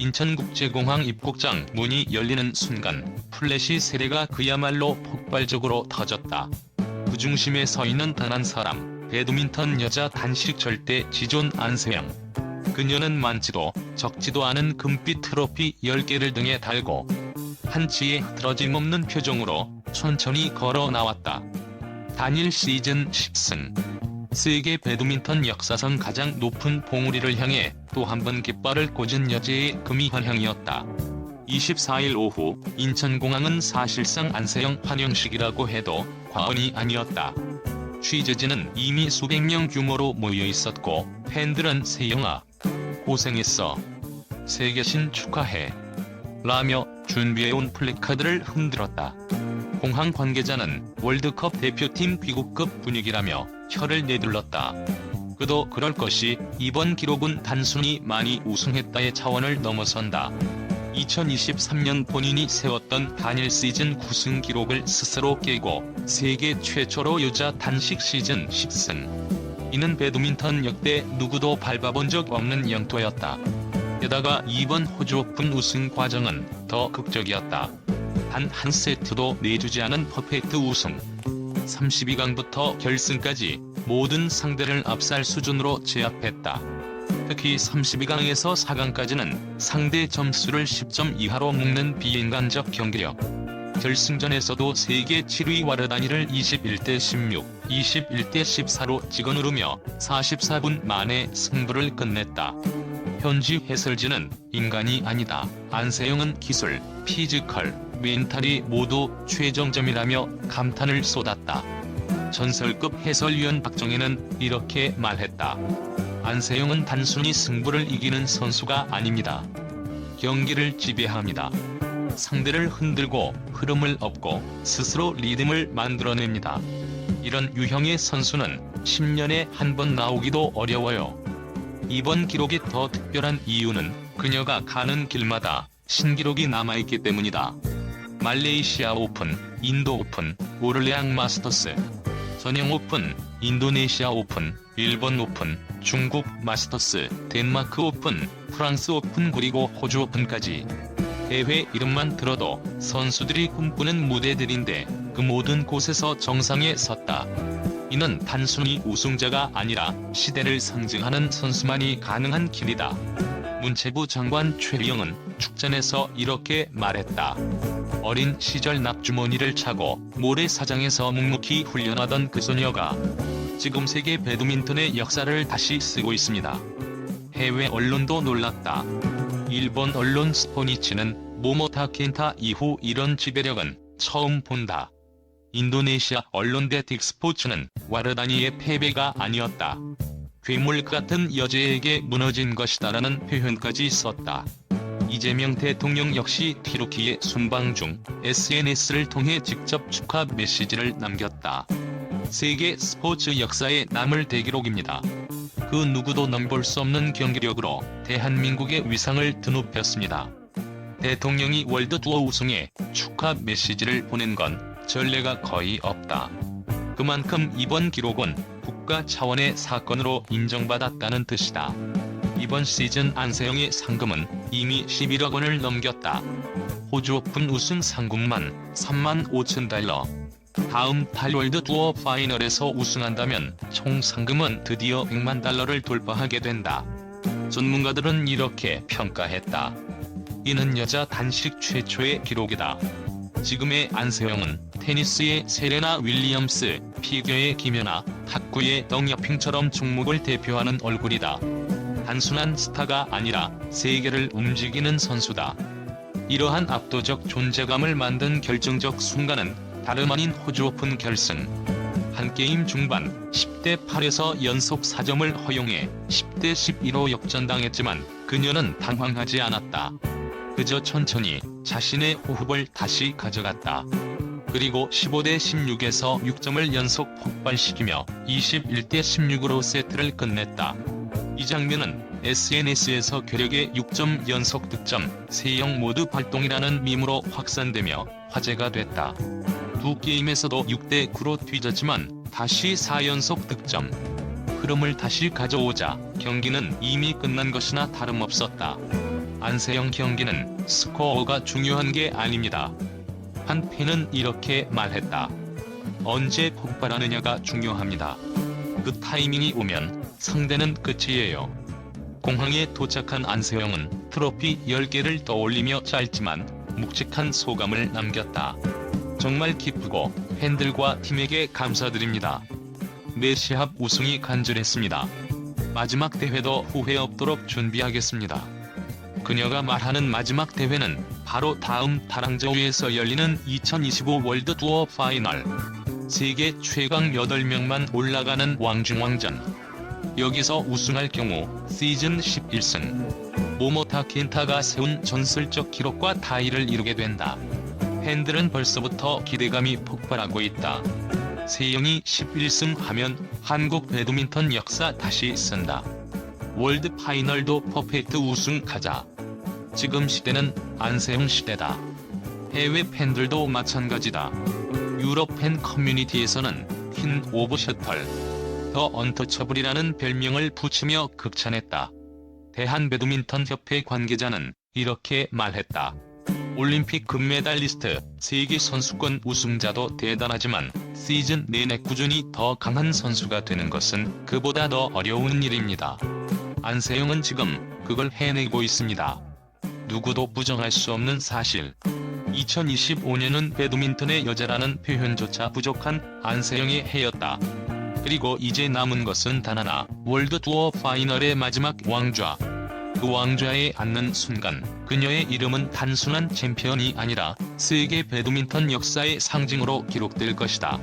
인천국제공항 입국장 문이 열리는 순간 플래시 세례가 그야말로 폭발적으로 터졌다. 그 중심에 서 있는 단 한 사람, 배드민턴 여자 단식 절대 지존 안세영. 그녀는 많지도 적지도 않은 금빛 트로피 10개를 등에 달고 한치의 흐트러짐 없는 표정으로 천천히 걸어 나왔다. 단일 시즌 10승. 세계 배드민턴 역사상 가장 높은 봉우리를 향해 또 한 번 깃발을 꽂은 여제의 금이 환향이었다. 24일 오후 인천공항은 사실상 안세영 환영식이라고 해도 과언이 아니었다. 취재진은 이미 수백 명 규모로 모여 있었고 팬들은 세영아 고생했어 세계신 축하해 라며 준비해온 플래카드를 흔들었다. 공항 관계자는 월드컵 대표팀 귀국급 분위기라며 혀를 내둘렀다. 그도 그럴 것이 이번 기록은 단순히 많이 우승했다의 차원을 넘어선다. 2023년 본인이 세웠던 단일 시즌 9승 기록을 스스로 깨고 세계 최초로 여자 단식 시즌 10승. 이는 배드민턴 역대 누구도 밟아본 적 없는 영토였다. 게다가 이번 호주 오픈 우승 과정은 더 극적이었다. 단 한 세트도 내주지 않은 퍼펙트 우승. 32강부터 결승까지 모든 상대를 압살 수준으로 제압했다. 특히 32강에서 4강까지는 상대 점수를 10점 이하로 묶는 비인간적 경기력. 결승전에서도 세계 7위 와르다니를 21대 16, 21대 14로 찍어 누르며 44분 만에 승부를 끝냈다. 현지 해설진은 인간이 아니다. 안세영은 기술, 피지컬, 멘탈이 모두 최정점이라며 감탄을 쏟았다. 전설급 해설위원 박정희는 이렇게 말했다. 안세영은 단순히 승부를 이기는 선수가 아닙니다. 경기를 지배합니다. 상대를 흔들고 흐름을 얻고 스스로 리듬을 만들어냅니다. 이런 유형의 선수는 10년에 한 번 나오기도 어려워요. 이번 기록이 더 특별한 이유는 그녀가 가는 길마다 신기록이 남아있기 때문이다. 말레이시아 오픈, 인도 오픈, 오르레앙 마스터스, 전형 오픈, 인도네시아 오픈, 일본 오픈, 중국 마스터스, 덴마크 오픈, 프랑스 오픈 그리고 호주 오픈까지 대회 이름만 들어도 선수들이 꿈꾸는 무대들인데 그 모든 곳에서 정상에 섰다. 이는 단순히 우승자가 아니라 시대를 상징하는 선수만이 가능한 길이다. 문체부 장관 최리영은 축전에서 이렇게 말했다. 어린 시절 납주머니를 차고 모래사장에서 묵묵히 훈련하던 그 소녀가 지금 세계 배드민턴의 역사를 다시 쓰고 있습니다. 해외 언론도 놀랐다. 일본 언론 스포니치는 모모타 켄타 이후 이런 지배력은 처음 본다. 인도네시아 언론대 딕스포츠는 와르다니의 패배가 아니었다. 괴물 같은 여제에게 무너진 것이다라는 표현까지 썼다. 이재명 대통령 역시 티로키의 순방 중 SNS를 통해 직접 축하 메시지를 남겼다. 세계 스포츠 역사에 남을 대기록입니다. 그 누구도 넘볼 수 없는 경기력으로 대한민국의 위상을 드높였습니다. 대통령이 월드투어 우승에 축하 메시지를 보낸 건 전례가 거의 없다. 그만큼 이번 기록은 국가 차원의 사건으로 인정받았다는 뜻이다. 이번 시즌 안세영의 상금은 이미 11억 원을 넘겼다. 호주 오픈 우승 상금만 3만 5천 달러. 다음 달 월드 투어 파이널에서 우승한다면 총 상금은 드디어 100만 달러를 돌파하게 된다. 전문가들은 이렇게 평가했다. 이는 여자 단식 최초의 기록이다. 지금의 안세영은 테니스의 세레나 윌리엄스, 피겨의 김연아, 탁구의 덩여핑처럼 종목을 대표하는 얼굴이다. 단순한 스타가 아니라 세계를 움직이는 선수다. 이러한 압도적 존재감을 만든 결정적 순간은 다름 아닌 호주 오픈 결승. 한 게임 중반 10대 8에서 연속 4점을 허용해 10대 11로 역전당했지만 그녀는 당황하지 않았다. 그저 천천히 자신의 호흡을 다시 가져갔다. 그리고 15대 16에서 6점을 연속 폭발시키며 21대 16으로 세트를 끝냈다. 이 장면은 SNS에서 괴력의 6점 연속 득점, 세영 모드 발동이라는 밈으로 확산되며 화제가 됐다. 두 게임에서도 6대 9로 뒤졌지만 다시 4연속 득점. 흐름을 다시 가져오자 경기는 이미 끝난 것이나 다름없었다. 안세영 경기는 스코어가 중요한 게 아닙니다. 한 팬은 이렇게 말했다. 언제 폭발하느냐가 중요합니다. 그 타이밍이 오면 상대는 끝이에요. 공항에 도착한 안세영은 트로피 10개를 떠올리며 짧지만 묵직한 소감을 남겼다. 정말 기쁘고 팬들과 팀에게 감사드립니다. 메시합 우승이 간절했습니다. 마지막 대회도 후회 없도록 준비하겠습니다. 그녀가 말하는 마지막 대회는 바로 다음 다랑저우에서 열리는 2025 월드 투어 파이널. 세계 최강 8명만 올라가는 왕중왕전. 여기서 우승할 경우 시즌 11승. 모모타 켄타가 세운 전설적 기록과 타이를 이루게 된다. 팬들은 벌써부터 기대감이 폭발하고 있다. 세영이 11승 하면 한국 배드민턴 역사 다시 쓴다. 월드 파이널도 퍼펙트 우승 가자. 지금 시대는 안세영 시대다. 해외 팬들도 마찬가지다. 유럽 팬 커뮤니티에서는 퀸 오브 셔틀, 더 언터처블이라는 별명을 붙이며 극찬했다. 대한 배드민턴 협회 관계자는 이렇게 말했다. 올림픽 금메달리스트, 세계 선수권 우승자도 대단하지만 시즌 내내 꾸준히 더 강한 선수가 되는 것은 그보다 더 어려운 일입니다. 안세영은 지금 그걸 해내고 있습니다. 누구도 부정할 수 없는 사실. 2025년은 배드민턴의 여자라는 표현조차 부족한 안세영의 해였다. 그리고 이제 남은 것은 단 하나, 월드 투어 파이널의 마지막 왕좌. 그 왕좌에 앉는 순간, 그녀의 이름은 단순한 챔피언이 아니라 세계 배드민턴 역사의 상징으로 기록될 것이다.